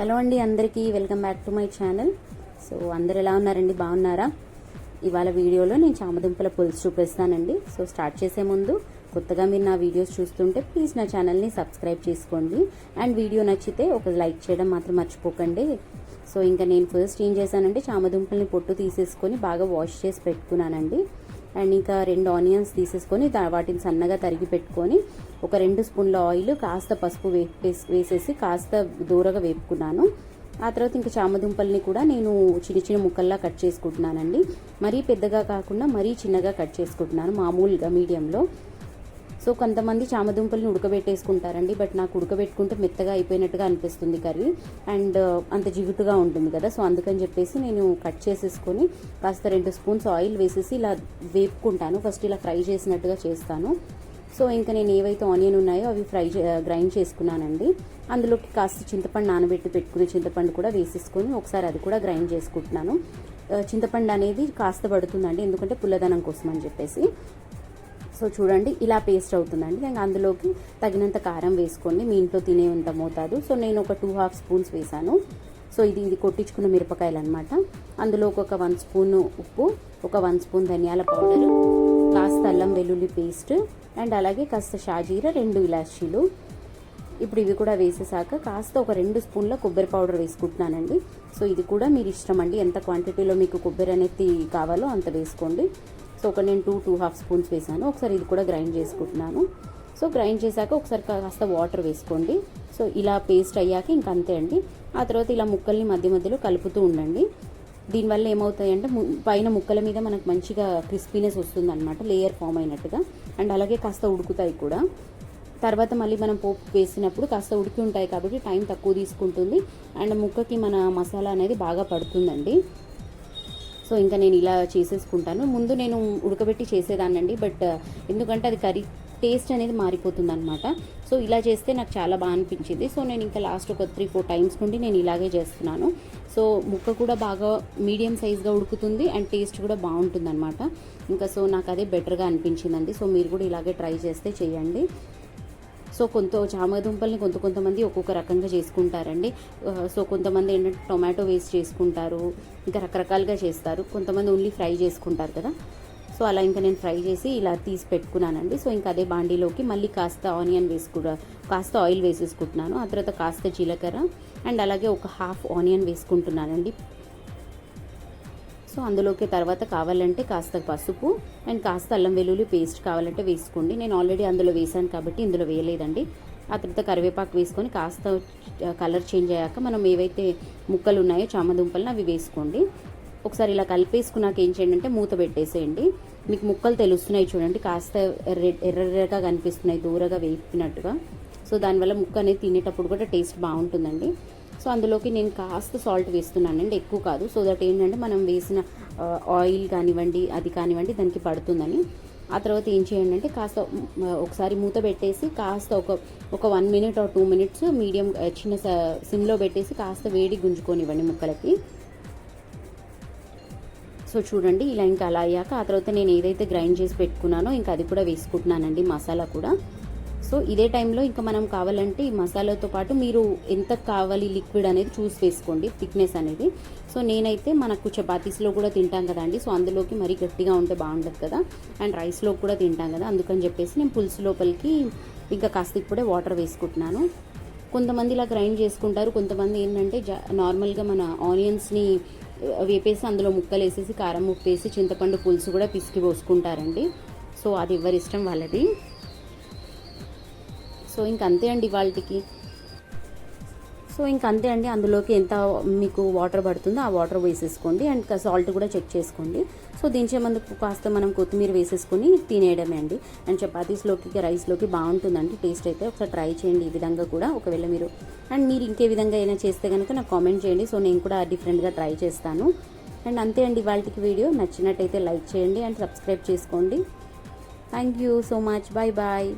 Hello అండి అందరికీ welcome back to my channel. So అందరు ఎలా ఉన్నారండి? బాగున్నారా? ఇవాళ వీడియోలో నేను చామదుంపల పులుసు చూపిస్తానండి. సో స్టార్ట్ చేసే ముందు కొత్తగా మీరు నా వీడియోస్ చూస్తుంటే ప్లీజ్ నా ఛానల్ని సబ్స్క్రైబ్ చేసుకోండి. అండ్ వీడియో నచ్చితే ఒక లైక్ చేయడం మాత్రం మర్చిపోకండి. సో ఇంకా నేను ఫస్ట్ ఏం చేశానంటే చామదుంపల్ని పొట్టు తీసేసుకొని బాగా వాష్ చేసి పెట్టుకున్నానండి. అండ్ ఇంకా రెండు ఆనియన్స్ తీసేసుకొని వాటిని సన్నగా తరిగి పెట్టుకొని ఒక రెండు స్పూన్ల ఆయిల్ కాస్త పసుపు వేసేసి కాస్త దూరగా వేపుకున్నాను. ఆ తర్వాత ఇంకా చామదుంపల్ని కూడా నేను చిన్న చిన్న ముక్కల్లా కట్ చేసుకుంటున్నానండి. మరీ పెద్దగా కాకుండా మరీ చిన్నగా కట్ చేసుకుంటున్నాను మామూలుగా మీడియంలో. సో కొంతమంది చామదుంపల్ని ఉడకబెట్టేసుకుంటారండి బట్ నాకు ఉడకబెట్టుకుంటే మెత్తగా అయిపోయినట్టుగా అనిపిస్తుంది కర్రీ. అండ్ uh, అంత జిగుటుగా ఉంటుంది కదా సో అందుకని చెప్పేసి నేను కట్ చేసేసుకొని కాస్త రెండు స్పూన్స్ ఆయిల్ వేసేసి ఇలా వేపుకుంటాను. ఫస్ట్ ఇలా ఫ్రై చేసినట్టుగా చేస్తాను. సో ఇంకా నేను ఏవైతే ఆనియన్ ఉన్నాయో అవి ఫ్రై uh, గ్రైండ్ చేసుకున్నానండి. అందులోకి కాస్త చింతపండు నానబెట్టి పెట్టుకునే చింతపండు కూడా వేసేసుకొని ఒకసారి అది కూడా గ్రైండ్ చేసుకుంటున్నాను. Uh, చింతపండు అనేది కాస్త పడుతుందండి ఎందుకంటే పుల్లదనం కోసం అని చెప్పేసి. సో చూడండి ఇలా పేస్ట్ అవుతుందండి. ఇంకా అందులోకి తగినంత కారం వేసుకోండి. మీ ఇంట్లో తినేంత మోతాదు. సో నేను ఒక టూ హాఫ్ స్పూన్స్ వేసాను. సో ఇది ఇది కొట్టించుకున్న మిరపకాయలు అనమాట అందులోకి ఒక వన్ స్పూన్ ఉప్పు ఒక వన్ స్పూన్ ధనియాల పౌడర్ కాస్త అల్లం వెల్లుల్లి పేస్ట్ అండ్ అలాగే కాస్త షాజీర రెండు ఇలాచీలు. ఇప్పుడు ఇవి కూడా వేసేసాక కాస్త ఒక రెండు స్పూన్ల కొబ్బరి పౌడర్ వేసుకుంటున్నానండి. సో ఇది కూడా మీరు ఇష్టం అండి ఎంత క్వాంటిటీలో మీకు కొబ్బరి అనేది కావాలో అంత వేసుకోండి. సో ఒక నేను టూ టూ హాఫ్ స్పూన్స్ వేసాను. ఒకసారి ఇది కూడా గ్రైండ్ చేసుకుంటున్నాను. సో గ్రైండ్ చేశాక ఒకసారి కాస్త వాటర్ వేసుకోండి. సో ఇలా పేస్ట్ అయ్యాక ఇంక అంతే అండి. ఆ తర్వాత ఇలా ముక్కల్ని మధ్య మధ్యలో కలుపుతూ ఉండండి. దీనివల్ల ఏమవుతాయంటే ము- పైన ముక్కల మీద మనకు మంచిగా క్రిస్పీనెస్ వస్తుంది అనమాట లేయర్ ఫామ్ అయినట్టుగా. అండ్ అలాగే కాస్త ఉడుకుతాయి కూడా. తర్వాత మళ్ళీ మనం పోపు వేసినప్పుడు కాస్త ఉడికి ఉంటాయి కాబట్టి టైం తక్కువ తీసుకుంటుంది. అండ్ ముక్కకి మన మసాలా అనేది బాగా పడుతుందండి. సో ఇంకా నేను ఇలా చేసేసుకుంటాను. ముందు నేను ఉడకబెట్టి చేసేదానండి బట్ ఎందుకంటే అది కర్రీ టేస్ట్ అనేది మారిపోతుంది అనమాట సో ఇలా చేస్తే నాకు చాలా బాగా అనిపించింది. సో నేను ఇంకా లాస్ట్ ఒక త్రీ ఫోర్ టైమ్స్ నుండి నేను ఇలాగే చేస్తున్నాను. సో ముక్క కూడా బాగా మీడియం సైజ్గా ఉడుకుతుంది అండ్ టేస్ట్ కూడా బాగుంటుంది అనమాట ఇంకా సో నాకు అదే బెటర్గా అనిపించిందండి. సో మీరు కూడా ఇలాగే ట్రై చేస్తే చేయండి. సో కొంత చామదుంపల్ని కొంత కొంతమంది ఒక్కొక్క రకంగా చేసుకుంటారండి. సో కొంతమంది ఏంటంటే టొమాటో వేస్ట్ చేసుకుంటారు ఇంకా రకరకాలుగా చేస్తారు. కొంతమంది ఓన్లీ ఫ్రై చేసుకుంటారు కదా. సో అలా ఇంకా నేను ఫ్రై చేసి ఇలా తీసి పెట్టుకున్నానండి. సో ఇంకా అదే బాండీలోకి మళ్ళీ కాస్త ఆనియన్ వేసుకున్నా కాస్త ఆయిల్ వేసేసుకుంటున్నాను. ఆ తర్వాత కాస్త జీలకర్ర అండ్ అలాగే ఒక హాఫ్ ఆనియన్ వేసుకుంటున్నానండి. సో అందులోకి తర్వాత కావాలంటే కాస్త పసుపు అండ్ కాస్త అల్లం వెల్లుల్లి పేస్ట్ కావాలంటే వేసుకోండి. నేను ఆల్రెడీ అందులో వేసాను కాబట్టి ఇందులో వేయలేదండి. ఆ తర్వాత కరివేపాకు వేసుకొని కాస్త కలర్ చేంజ్ అయ్యాక మనం ఏవైతే ముక్కలు ఉన్నాయో చామదుంపలను అవి వేసుకోండి. ఒకసారి ఇలా కలిపేసుకున్నాక ఏం చేయండి అంటే మూత పెట్టేసేయండి. మీకు ముక్కలు తెలుస్తున్నాయి చూడండి కాస్త ఎర్ర ఎర్రగా కనిపిస్తున్నాయి దూరగా వేపినట్టుగా. సో దానివల్ల ముక్క అనేది తినేటప్పుడు కూడా టేస్ట్ బాగుంటుందండి. సో అందులోకి నేను కాస్త సాల్ట్ వేస్తున్నానండి ఎక్కువ కాదు. సో దట్ ఏంటంటే మనం వేసిన ఆయిల్ కానివ్వండి అది కానివ్వండి దానికి పడుతుందని. ఆ తర్వాత ఏం చేయండి అంటే కాస్త ఒకసారి మూత పెట్టేసి కాస్త ఒక ఒక one minute or two minutes medium చిన్న స- సిమ్లో పెట్టేసి కాస్త వేడి గుంజుకొనివ్వండి ముక్కలకి. సో చూడండి ఇలా ఇంకా అలా అయ్యాక ఆ తర్వాత నేను ఏదైతే గ్రైండ్ చేసి పెట్టుకున్నానో ఇంకా అది కూడా వేసుకుంటున్నానండి మసాలా కూడా. సో ఇదే టైంలో ఇంకా మనం కావాలంటే ఈ మసాలాతో పాటు మీరు ఎంత కావాలి లిక్విడ్ అనేది చూసి వేసుకోండి థిక్నెస్ అనేది. సో నేనైతే మనకు చపాతీస్లో కూడా తింటాం కదా అండి. సో అందులోకి మరీ గట్టిగా ఉంటే బాగుండదు కదా. అండ్ రైస్లో కూడా తింటాం కదా. అందుకని చెప్పేసి నేను పులుసు లోపలికి ఇంకా కాస్త ఇప్పుడే వాటర్ వేసుకుంటున్నాను. కొంతమంది ఇలా గ్రైండ్ చేసుకుంటారు. కొంతమంది ఏంటంటే జా నార్మల్గా మన ఆనియన్స్ని వేపేసి అందులో ముక్కలు వేసేసి కారం ఉప్పు వేసి చింతపండు పులుసు కూడా పిసికి పోసుకుంటారండి. సో అది ఎవరి ఇష్టం వాళ్ళది. సో ఇంక అంతే అండి వాళ్ళకి సో ఇంక అంతే అండి అందులోకి ఎంత మీకు వాటర్ పడుతుందో ఆ వాటర్ వేసేసుకోండి అండ్ సాల్ట్ కూడా చెక్ చేసుకోండి. సో దించే ముందుకు కాస్త మనం కొత్తిమీర వేసేసుకొని తినేయడమే అండి. అండ్ చపాతీస్లోకి రైస్లోకి బాగుంటుందండి. టేస్ట్ అయితే ఒకసారి ట్రై చేయండి ఈ విధంగా కూడా. ఒకవేళ మీరు అండ్ మీరు ఇంకే విధంగా అయినా చేస్తే కనుక నాకు కామెంట్ చేయండి. సో నేను కూడా డిఫరెంట్గా ట్రై చేస్తాను. అండ్ అంతే అండి వాళ్ళకి వీడియో. నచ్చినట్టయితే లైక్ చేయండి అండ్ సబ్స్క్రైబ్ చేసుకోండి. Thank you so much. Bye bye.